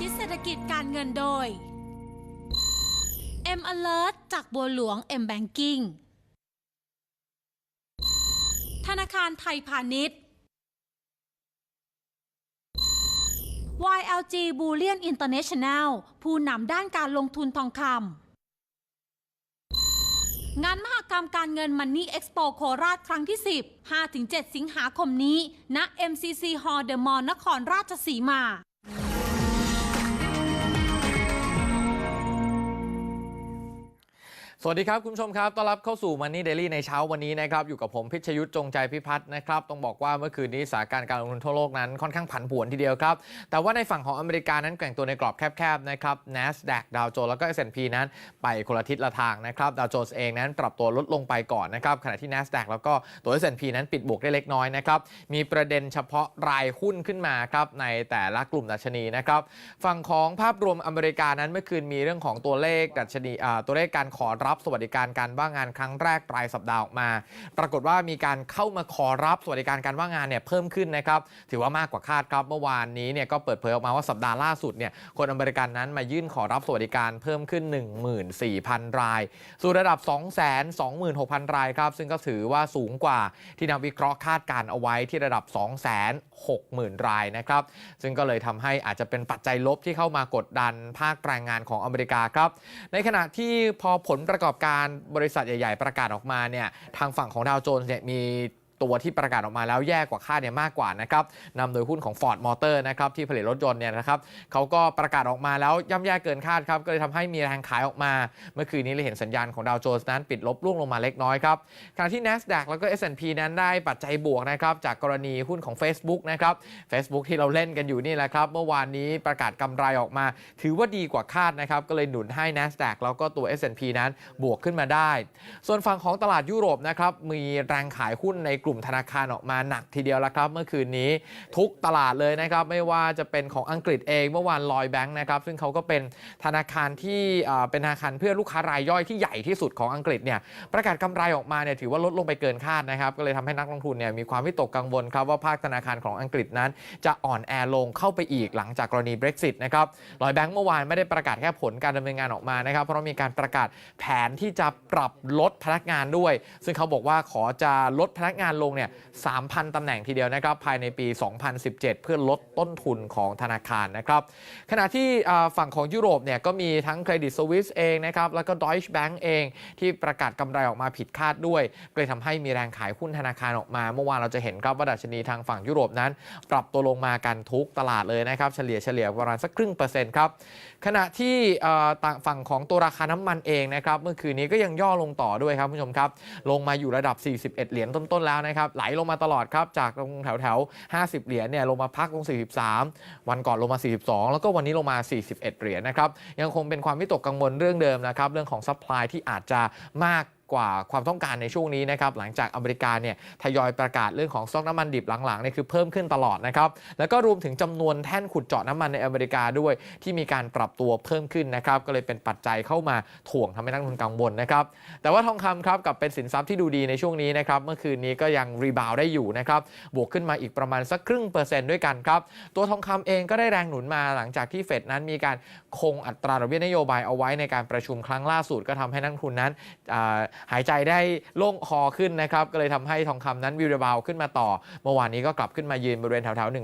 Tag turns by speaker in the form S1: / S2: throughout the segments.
S1: ชิดเศรษฐกิจการเงินโดย M Alert จากบัวหลวง M Banking ธนาคารไทยพาณิชย์ YLG Bullion International ผู้นำด้านการลงทุนทองคำ งานมหกรรมการเงิน Money Expo โคราชครั้งที่ 10 5-7 สิงหาคมนี้ณ MCC Hall The Mall นครราชสีมา
S2: สวัสดีครับ คุณผู้ชมครับ ต้อนรับเข้าสู่ Money Daily ในเช้าวันนี้นะครับ อยู่กับผมพิชยุทธจงใจพิพัฒน์นะครับ ต้องบอกว่าเมื่อคืนนี้สถานการณ์การลงทุนทั่วโลกนั้นค่อนข้างผันผวนทีเดียวครับ แต่ว่าในฝั่งของอเมริกานั้นแกว่งตัวในกรอบแคบๆนะครับ NASDAQ ดาวโจนส์แล้วก็ S&P นั้นไปคนละทิศละทางนะครับดาวโจนส์เองนั้นปรับตัวลดลงไปก่อนนะครับขณะที่ NASDAQ แล้วก็ตัว S&P นั้นปิดบวกได้เล็กน้อยนะครับมีประเด็นเฉพาะรายหุ้นขึ้นมาครับในแต่ละกลุ่มดัชนีนะครับฝั่งของภาพรวมอเมริกานั้นเมื่อคืนมีเรื่องของตัวเลขดัชนีอ่าตัวเลขการขอรับับสวัสดิการการว่างงานครั้งแรกรายสัปดาห์ออกมา ปรากฏว่ามีการเข้ามาขอรับสวัสดิการการว่างงานเนี่ยเพิ่มขึ้นนะครับถือว่ามากกว่าคาดครับเมื่อวานนี้เนี่ยก็เปิดเผยออกมาว่าสัปดาห์ล่าสุดเนี่ยคนอเมริกันนั้นมายื่นขอรับสวัสดิการเพิ่มขึ้น 14,000 ราย สู่ระดับ 226,000 รายครับ ซึ่งก็ถือว่าสูงกว่าที่นักวิเคราะห์คาดการเอาไว้ที่ระดับ 260,000 รายนะครับซึ่งก็เลยทำให้อาจจะเป็นปัจจัยลบที่เข้ามากดดันภาคแรงงานของอเมริกาครับในขณะที่พอผลประกอบการบริษัทใหญ่ ๆ ประกาศออกมาเนี่ยทางฝั่งของดาวโจนส์เนี่ยมี ตัวที่ประกาศออกมาแล้วแย่กว่าคาดเนี่ยมากกว่านะครับนำโดยหุ้นของ Ford Motor นะครับที่ผลิตรถยนต์เนี่ยนะครับเขาก็ประกาศออกมาแล้วย่ำแย่เกินคาดครับก็เลยทำให้มีแรงขายออกมา เมื่อคืนนี้เราเห็นสัญญาณของดาวโจนส์นั้นปิดลบร่วงลงมาเล็กน้อยครับขณะที่ NASDAQ แล้วก็ S&P นั้นได้ปัจจัยบวกนะครับจากกรณีหุ้นของ Facebook นะครับ Facebook ที่เราเล่นกันอยู่นี่แหละครับเมื่อวานนี้ประกาศกำไรออกมา ถือว่าดีกว่าคาดนะครับก็เลยหนุนให้ NASDAQ แล้วก็ตัว S&P นั้นบวกขึ้นมาได้ ส่วนฝั่งของตลาดยุโรปนะครับมีแรงขายหุ้นในกลุ่มลุ่มธนาคารออกมาหนักทีเดียวแล้วครับ เมื่อคืนนี้ทุกตลาดเลยนะครับ ไม่ว่าจะเป็นของอังกฤษเองเมื่อวานลอยแบงค์นะครับ ซึ่งเขาก็เป็นธนาคารที่เป็นธนาคารเพื่อลูกค้ารายย่อยที่ใหญ่ที่สุดของอังกฤษเนี่ยประกาศกำไรออกมาเนี่ยถือว่าลดลงไปเกินคาดนะครับก็เลยทำให้นักลงทุนเนี่ยมีความวิตกกังวลครับว่าภาคธนาคารของอังกฤษนั้น จะอ่อนแอลงเข้าไปอีกหลังจากกรณี Brexit นะครับลอยแบงค์เมื่อวานไม่ได้ประกาศแค่ผลการดำเนินงานออกมานะครับ เพราะมีการประกาศแผนที่จะปรับลดพนักงานด้วย ซึ่งเขาบอกว่าขอจะลดพนักงานลงเนี่ย 3,000 ตำแหน่งทีเดียวนะครับ ภายในปี 2017 เพื่อลดต้นทุนของธนาคารนะครับ ขณะที่ฝั่งของยุโรปเนี่ยก็มีทั้งเครดิตสวิสเองนะครับ แล้วก็ Deutsche Bank เองที่ประกาศกำไรออกมาผิดคาดด้วยเลยทำให้มีแรงขายหุ้นธนาคารออกมา เมื่อวานเราจะเห็นครับว่าดัชนีทางฝั่งยุโรปนั้น ปรับตัวลงมากันทุกตลาดเลยนะครับ เฉลี่ยเฉลี่ยประมาณสักครึ่งเปอร์เซ็นต์ครับขณะที่ต่างฝั่งของตัวราคาน้ำมันเองนะครับเมื่อคืนนี้ก็ยังย่อลงต่อด้วยครับคุณผู้ชมครับ ลงมาอยู่ระดับ 41 เหรียญต้นๆแล้วนะครับไหลลงมาตลอดครับจากตรงแถวแถวๆ 50 เหรียญเนี่ยลงมาพักลง 43 วันก่อนลงมา 42 แล้วก็วันนี้ลงมา 41 เหรียญนะครับยังคงเป็นความวิตกกังวลเรื่องเดิมนะครับเรื่องของซัพพลายที่อาจจะมาก กว่าความต้องการในช่วงนี้นะครับหลังจากอเมริกาเนี่ยทยอยประกาศเรื่องของสต็อกน้ำมันดิบหลังๆเนี่ยคือเพิ่มขึ้นตลอดนะครับแล้วก็รวมถึงจำนวนแท่นขุดเจาะน้ำมันในอเมริกาด้วย ที่มีการปรับตัวเพิ่มขึ้นนะครับก็เลยเป็นปัจจัยเข้ามาถ่วงทำให้นักลงทุนกังวลนะครับแต่ว่าทองคำครับกับเป็นสินทรัพย์ที่ดูดีในช่วงนี้นะครับเมื่อคืนนี้ก็ยังรีบาวได้อยู่นะครับบวกขึ้นมาอีกประมาณสักครึ่งเปอร์เซ็นต์ด้วยกันครับตัวทองคำเองก็ได้แรงหนุนมาหลังจากที่เฟดนั้นมีการคงอัตราดอกเบี้ยนโยบายเอาไว้ในการประชุมครั้งล่าสุดก็ทำให้นักลงทุนนั้นอ่าหายใจได้โล่งคอขึ้นนะครับ ก็เลยทำให้ทองคำนั้นวิวบาวขึ้นมาต่อ เมื่อวานนี้ก็กลับขึ้นมายืนบริเวณแถวๆ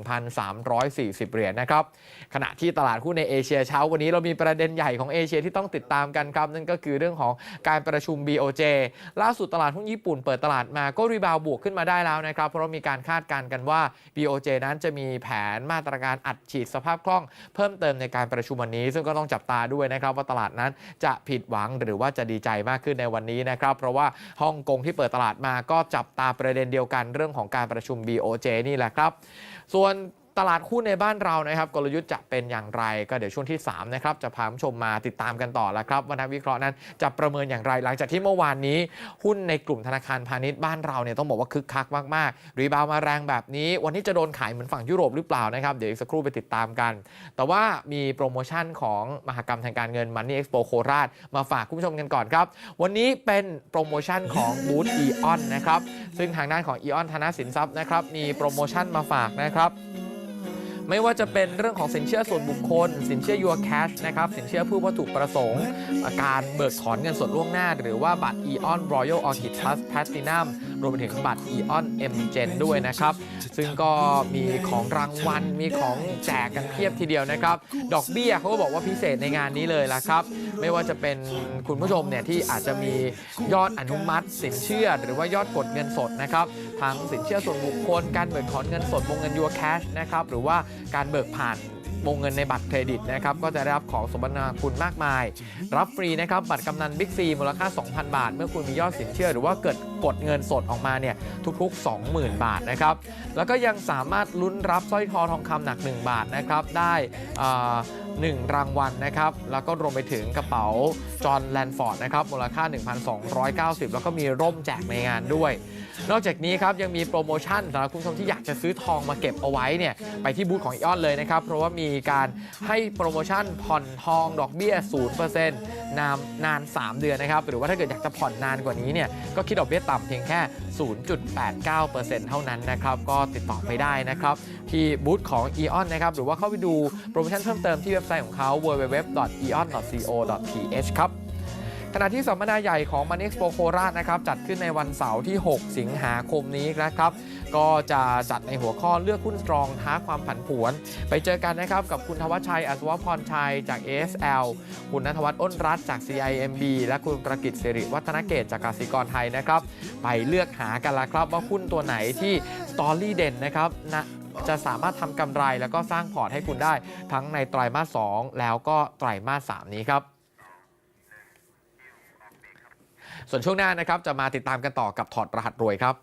S2: 1,340 เหรียญนะครับ ขณะที่ตลาดหุ้นในเอเชียเช้าวันนี้เรามีประเด็นใหญ่ของเอเชียที่ต้องติดตามกันครับนั่นก็คือเรื่องของการประชุม BOJ ล่าสุดตลาดหุ้นญี่ปุ่นเปิดตลาดมาก็รีบาวบวกขึ้นมาได้แล้วนะครับ เพราะมีการคาดการณ์กันว่า BOJ นั้นจะมีแผนมาตรการอัดฉีดสภาพคล่อง เพิ่มเติมในการประชุมวันนี้ ซึ่งก็ต้องจับตาด้วยนะครับว่าตลาดนั้นจะผิดหวังหรือว่าจะดีใจมากขึ้นในวันนี้นะครับเพราะว่าฮ่องกงที่เปิดตลาดมาก็จับตาประเด็นเดียวกันเรื่องของการประชุม BOJ นี่แหละครับ ส่วน ตลาดหุ้นในบ้านเรานะครับกลยุทธ์จะเป็นอย่างไร ก็เดี๋ยวช่วงที่3นะครับจะพาผู้ชมมาติดตามกันต่อแล้วครับว่านักวิเคราะห์นั้นจะประเมินอย่างไร หลังจากที่เมื่อวานนี้หุ้นในกลุ่มธนาคารพาณิชย์บ้านเราเนี่ยต้องบอกว่าคึกคักมากๆ รีบาวมาแรงแบบนี้ วันนี้จะโดนขายเหมือนฝั่งยุโรปหรือเปล่านะครับเดี๋ยวอีกสักครู่ไปติดตามกัน แต่ว่ามีโปรโมชั่นของมหกรรมทางการเงิน Money Expo โคราชมาฝากคุณผู้ชมกันก่อนครับวันนี้เป็นโปรโมชั่นของบูธ Eon นนะครับซึ่งทางด้านของ Eon ธนสินทรัพย์นะครับมีโปรโมชั่นมาฝากนะครับ ไม่ว่าจะเป็นเรื่องของสินเชื่อส่วนบุคคล สินเชื่อ Your Cash นะครับสินเชื่อผู้วัตถุประสงค์ การเบิกถอนเงินสดล่วงหน้า หรือว่าบัตร Eon Royal Orchid Plus Platinum รวมไปถึงบัตร Eon M Gen ด้วยนะครับ ซึ่งก็มีของรางวัลมีของแจกกันเพียบทีเดียวนะครับ ดอกเบี้ยเขาก็บอกว่าพิเศษในงานนี้เลยละครับ ไม่ว่าจะเป็นคุณผู้ชมเนี่ยที่อาจจะมียอดอนุมัติ สินเชื่อ หรือว่ายอดกดเงินสดนะครับทั้งสินเชื่อส่วนบุคคลการเบิกถอนเงินสดวงเงิน Your Cash นะครับหรือว่าการเบิกผ่าน วงเงินในบัตรเครดิตนะครับก็จะได้รับของสมนาคุณมากมาย รับฟรีนะครับบัตรกำนันบิ๊กซีมูลค่า 2,000 บาท เมื่อคุณมียอดสินเชื่อหรือว่าเกิดกดเงินสดออกมาเนี่ยทุกๆ 20,000 บาทนะครับแล้วก็ยังสามารถลุ้นรับสร้อยคอทองคำหนัก 1 บาทนะครับได้อ่า หนึ่งรางวัลนะครับ แล้วก็รวมไปถึงกระเป๋าจอห์นแลนฟอร์ดนะครับ มูลค่า 1,290 แล้วก็มีร่มแจกในงานด้วย นอกจากนี้ครับยังมีโปรโมชั่นสำหรับคุณผู้ชมที่อยากจะซื้อทองมาเก็บเอาไว้เนี่ยไปที่บูธของอีออนเลยนะครับ เพราะว่ามีการให้โปรโมชั่นผ่อนทองดอกเบี้ย 0%นานนาน 3 เดือนนะครับ หรือว่าถ้าเกิดอยากจะผ่อนนานกว่านี้เนี่ยก็คิดดอกเบี้ยต่ำเพียงแค่ 0.89%เท่านั้นนะครับก็ติดต่อไปได้นะครับที่บูธของ Eon นะครับหรือว่าเข้าไปดูโปรโมชั่นเพิ่มเติมที่เว็บไซต์ของเขา www.eon.co.th ครับขณะที่สัมมนาใหญ่ของ m a n e x p o โคราชนะครับจัดขึ้นในวันเสาร์ที่ 6 สิงหาคมนี้นะครับ ก็จะจัดในหัวข้อเลือกหุ้นสตรองท้าความผันผวน ไปเจอกันนะครับกับคุณธวัชชัยอัศวพรชัยจาก ASL คุณนัทวัฒน์อ้นรัตน์จาก CIMB และคุณประกิตสิริวัฒนเกตจากกสิกรไทยนะครับ ไปเลือกหากันละครับว่าหุ้นตัวไหนที่สตอรี่เด่นนะครับ จะสามารถทำกำไรแล้วก็สร้างพอร์ตให้คุณได้ ทั้งในไตรมาส 2 แล้วก็ไตรมาส 3 นี้ครับส่วนช่วงหน้านะครับจะมาติดตามกันต่อกับถอดรหัสรวยครับ